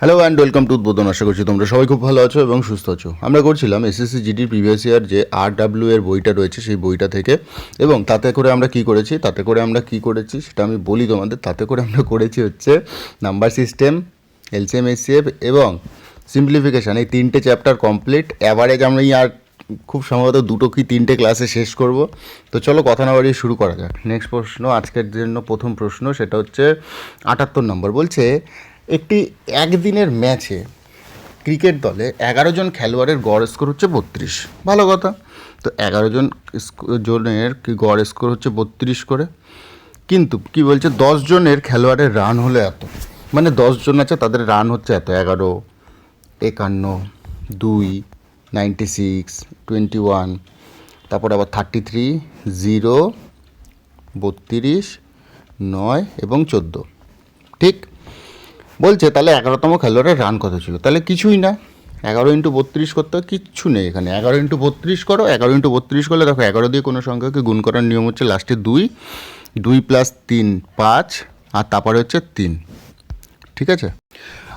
Hello and welcome to উদ্বোধন আশা করছি তোমরা সবাই খুব ভালো আছো এবং সুস্থ আছো। আমরা করছিলাম এসএসসি জিডির প্রিভিয়াস ইয়ার যে আর ডাব্লিউ এর বইটা রয়েছে, সেই বইটা থেকে। এবং তাতে করে আমরা কি করেছি, তাতে করে আমরা কি করেছি সেটা আমি বলি তোমাদের, তাতে করে আমরা করেছি হচ্ছে নাম্বার সিস্টেম এলসিএম এসিএফ এবং সিম্পলিফিকেশান এই তিনটে চ্যাপ্টার কমপ্লিট অ্যাভারেজ আমরা আর খুব সম্ভবত দুটো কি তিনটে ক্লাসে শেষ করব। তো চলো কথা না বাড়িয়ে শুরু করা যাক। নেক্সট প্রশ্ন, আজকের জন্য প্রথম প্রশ্ন, সেটা হচ্ছে আটাত্তর নম্বর বলছে একটি একদিনের ম্যাচে ক্রিকেট দলে এগারো জন খেলোয়াড়ের গড় স্কোর হচ্ছে বত্রিশ। ভালো কথা। তো এগারো জন জনের কি গড় স্কোর হচ্ছে বত্রিশ করে। কিন্তু কি বলছে? দশ জনের খেলোয়াড়ের রান হলো এত। মানে দশ জন আছে, তাদের রান হচ্ছে এত। এগারো, একান্ন, দুই নাইনটি সিক্স টোয়েন্টি ওয়ান তারপর আবার থার্টি থ্রি জিরো বত্রিশ, নয় এবং চোদ্দ। ঠিক? বলছে, তাহলে এগারোতম খেলোয়াড়ের রান কত ছিল। তাহলে কিছুই না। এগারো ইন্টু বত্রিশ করতে কিচ্ছু নেই এখানে। এগারো ইন্টু বত্রিশ করো, এগারো ইন্টু বত্রিশ করলে দেখো এগারো দিয়ে কোনো সংখ্যাকে গুণ করার নিয়ম হচ্ছে লাস্টে দুই দুই প্লাস তিন পাঁচ, আর তারপরে হচ্ছে তিন। ঠিক আছে?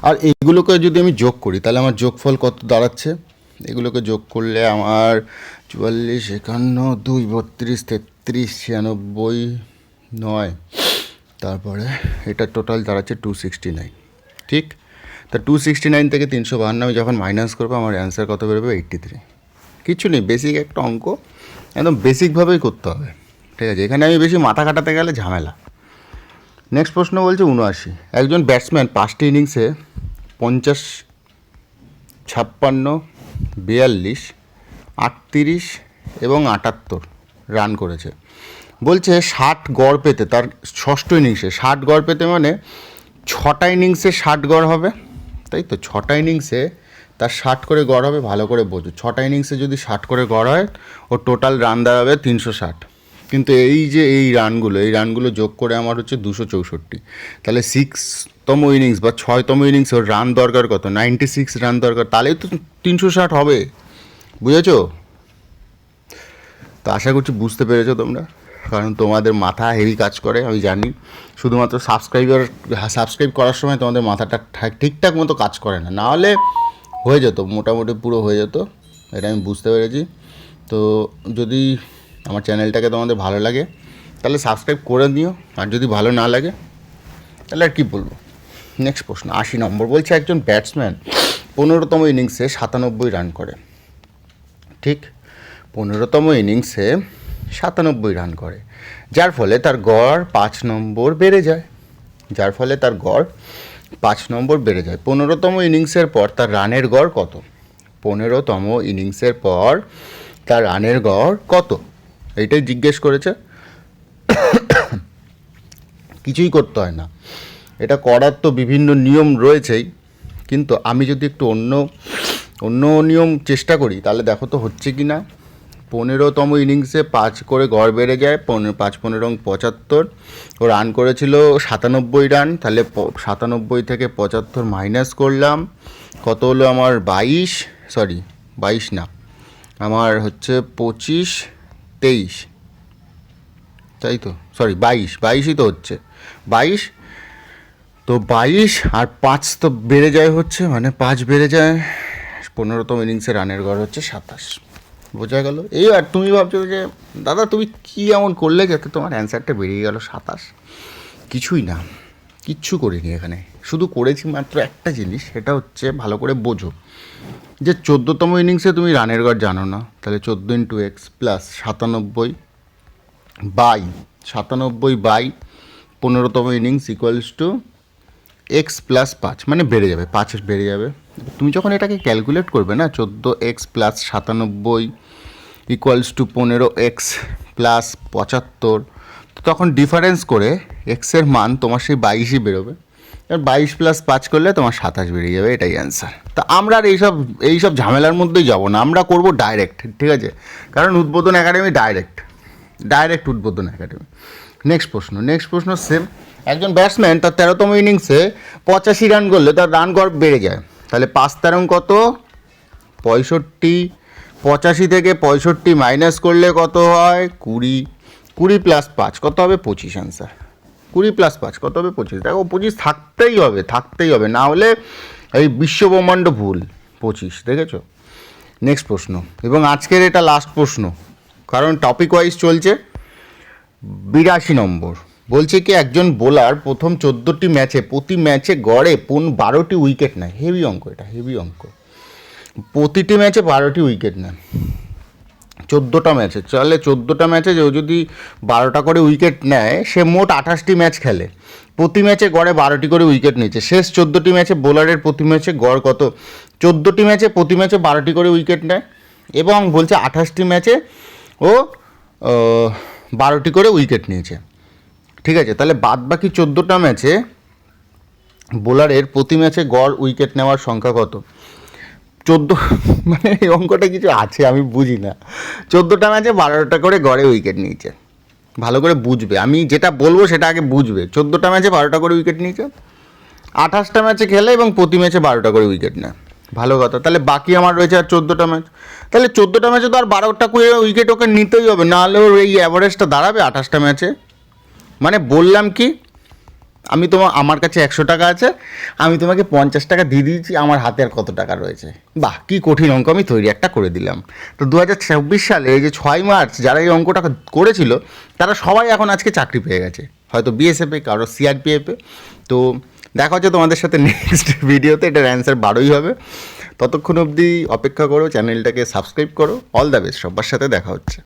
আর এইগুলোকে যদি আমি যোগ করি, তাহলে আমার যোগফল কত দাঁড়াচ্ছে? এগুলোকে যোগ করলে আমার চুয়াল্লিশ, একান্ন, দুই, বত্রিশ, তেত্রিশ, ছিয়ানব্বই, নয়। তারপরে এটা টোটাল দাঁড়াচ্ছে টু সিক্সটি নাইন ঠিক? তা টু সিক্সটি নাইন থেকে তিনশো বাহান্ন আমি যখন মাইনাস করব, আমার অ্যান্সার কত বেরোবে? এইট্টি থ্রি কিছু নেই বেসিক একটা অঙ্ক, একদম বেসিকভাবেই করতে হবে। ঠিক আছে, এখানে আমি বেশি মাথা কাটাতে গেলে ঝামেলা। নেক্সট প্রশ্ন বলছে উনআশি। একজন ব্যাটসম্যান পাঁচটি ইনিংসে পঞ্চাশ, ছাপ্পান্ন, বিয়াল্লিশ, আটত্রিশ এবং আটাত্তর রান করেছে। বলছে ষাট গড় পেতে, তার ষষ্ঠ ইনিংসে ষাট গড় পেতে মানে ছটা ইনিংসে ষাট গড় হবে। তাই তো? ছটা ইনিংসে তার ষাট করে গড় হবে, ভালো করে বোঝো। ছটা ইনিংসে যদি ষাট করে গড় হয় ও টোটাল রান দাঁড়াবে তিনশো ষাট। কিন্তু এই যে এই রানগুলো এই রানগুলো যোগ করে আমার হচ্ছে দুশো চৌষট্টি। তাহলে সিক্সতম ইনিংস বা ছয়তম ইনিংস ওর রান দরকার কত? নাইনটি সিক্স রান দরকার। তাহলেই তো তিনশো ষাট হবে। বুঝেছ? তো আশা করছি বুঝতে পেরেছ তোমরা। কারণ তোমাদের মাথা হেভি কাজ করে, আমি জানি। শুধুমাত্র সাবস্ক্রাইবার সাবস্ক্রাইব করার সময় তোমাদের মাথাটা ঠিকঠাক মতো কাজ করে না। না হলে হয়ে যেত, মোটামুটি পুরো হয়ে যেত, এটা আমি বুঝতে পেরেছি। তো যদি আমার চ্যানেলটাকে তোমাদের ভালো লাগে, তাহলে সাবস্ক্রাইব করে দিও আর যদি ভালো না লাগে, তাহলে আর কী বলব? নেক্সট প্রশ্ন, আশি নম্বর। বলছে একজন ব্যাটসম্যান পনেরোতম ইনিংসে সাতানব্বই রান করে। ঠিক পনেরোতম ইনিংসে সাতানব্বই রান করে। যার ফলে তার গড় পাঁচ নম্বর বেড়ে যায়। যার ফলে তার গড় পাঁচ নম্বর বেড়ে যায়। পনেরোতম ইনিংসের পর তার রানের গড় কত? পনেরোতম ইনিংসের পর তার রানের গড় কত? এইটাই জিজ্ঞেস করেছে। কিছুই করতে হয় না। এটা করার তো বিভিন্ন নিয়ম রয়েছেই। কিন্তু আমি যদি একটু অন্য অন্য নিয়ম চেষ্টা করি, তাহলে দেখো তো হচ্ছে কি না পনেরোতম ইনিংসে পাঁচ করে গড় বেড়ে যায়, পনেরো, পাঁচ, পনেরো পঁচাত্তর। ও রান করেছিল সাতানব্বই রান, তাহলে সাতানব্বই থেকে পঁচাত্তর মাইনাস করলাম। কত হলো আমার বাইশ? সরি, বাইশ না। আমার হচ্ছে পঁচিশ, তেইশ। তাই তো? সরি, বাইশ, বাইশই তো হচ্ছে। বাইশ? তো বাইশ আর পাঁচ তো বেড়ে যায় হচ্ছে মানে পাঁচ বেড়ে যায়। পনেরোতম ইনিংসে রানের গড় হচ্ছে সাতাশ। বোঝা গেল। এই আর তুমি ভাবছ যে, দাদা, তুমি কী এমন করলে যাতে তোমার অ্যান্সারটা বেরিয়ে গেল সাতাশ? কিছুই না। কিচ্ছু করিনি এখানে। শুধু করেছি মাত্র একটা জিনিস, সেটা হচ্ছে ভালো করে বোঝো যে চোদ্দোতম ইনিংসে তুমি রানের গড় জানো না। তাহলে চোদ্দ ইন্টু এক্স প্লাস সাতানব্বই বাই সাতানব্বই বাই পনেরোতম innings equals to x plus পাঁচ মানে বেড়ে যাবে পাঁচ বেড়ে যাবে। তুমি যখন এটাকে ক্যালকুলেট করবে না, চোদ্দ এক্স প্লাস সাতানব্বই ইকুয়ালস টু পনেরো এক্স প্লাস পঁচাত্তর তখন ডিফারেন্স করে এক্সের মান তোমার সেই বাইশই বেরোবে। এবার বাইশ প্লাস পাঁচ করলে তোমার সাতাশ বেরিয়ে যাবে, এটাই অ্যান্সার তা আমরা আর এইসব এইসব ঝামেলার মধ্যেই যাব না, আমরা করব ডাইরেক্ট ঠিক আছে? কারণ Udbodhan academy direct direct Udbodhan academy next প্রশ্ন নেক্সট প্রশ্ন সেম একজন ব্যাটসম্যান তার তেরোতম ইনিংসে পঁচাশি রান করলে তার রান গড় বেড়ে যায়। তাহলে পাঁচ তেরো কত? পঁয়ষট্টি। পঁচাশি থেকে পঁয়ষট্টি মাইনাস করলে কত হয়? কুড়ি। কুড়ি প্লাস পাঁচ, কত হবে? পঁচিশ অ্যান্সার কুড়ি প্লাস পাঁচ, কত হবে? পঁচিশ। দেখো, পঁচিশ থাকতেই হবে থাকতেই হবে। না হলে এই বিশ্বব্রহ্মাণ্ড ভুল। পঁচিশ, দেখেছ? নেক্সট প্রশ্ন। এবং আজকের এটা লাস্ট প্রশ্ন। কারণ টপিক ওয়াইজ চলছে বিরাশি নম্বর। বলছে কি, একজন বোলার প্রথম চোদ্দোটি ম্যাচে প্রতি ম্যাচে গড়ে পুন বারোটি উইকেট নেয়। হেভি অঙ্ক এটা হেভি অঙ্ক। প্রতিটি ম্যাচে বারোটি উইকেট নেয়। চোদ্দোটা ম্যাচে চলে চোদ্দোটা ম্যাচে কেউ যদি বারোটা করে উইকেট নেয়, সে মোট আঠাশটি ম্যাচ খেলে। প্রতি ম্যাচে গড়ে বারোটি করে উইকেট নিয়েছে। শেষ চোদ্দোটি ম্যাচে বোলারের প্রতি ম্যাচে গড় কত? চোদ্দোটি ম্যাচে প্রতি ম্যাচে বারোটি করে উইকেট নেয় এবং বলছে আঠাশটি ম্যাচে ও বারোটি করে উইকেট নিয়েছে। ঠিক আছে, তাহলে বাদ বাকি চোদ্দোটা ম্যাচে বোলারের প্রতি ম্যাচে গড় উইকেট নেওয়ার সংখ্যা কত? চোদ্দ মানে এই অঙ্কটা কিছু আছে, আমি বুঝি না। চোদ্দোটা ম্যাচে বারোটা করে গড়ে উইকেট নিয়েছে। ভালো করে বুঝবে। আমি যেটা বলব সেটা আগে বুঝবে। চোদ্দোটা ম্যাচে বারোটা করে উইকেট নিয়েছে। আঠাশটা ম্যাচে খেলে এবং প্রতি ম্যাচে বারোটা করে উইকেট নেয়। ভালো কথা। তাহলে বাকি আমার রয়েছে আর চোদ্দোটা ম্যাচ। তাহলে চোদ্দোটা ম্যাচে তো আর বারোটা করে উইকেট ওকে নিতেই হবে। নাহলে ওর এই অ্যাভারেজটা দাঁড়াবে আঠাশটা ম্যাচে। মানে বললাম কি, আমি তোমার আমার কাছে একশো টাকা আছে, আমি তোমাকে পঞ্চাশ টাকা দিয়ে দিয়েছি, আমার হাতে আর কত টাকা রয়েছে? বাহ, কি কঠিন অঙ্ক, আমি তৈরি একটা করে দিলাম। তো দু হাজার চব্বিশ সালে এই যে ছয় মার্চ যারা এই অঙ্কটা করেছিল, তারা সবাই এখন আজকে চাকরি পেয়ে গেছে। হয়তো বিএসএফে কারও সিআরপিএফে তো দেখা হচ্ছে তোমাদের সাথে নেক্সট ভিডিওতে এটার অ্যান্সার বারোই হবে। ততক্ষণ অবধি অপেক্ষা করো চ্যানেলটাকে সাবস্ক্রাইব করো। অল দ্য বেস্ট সবার সাথে দেখা হচ্ছে।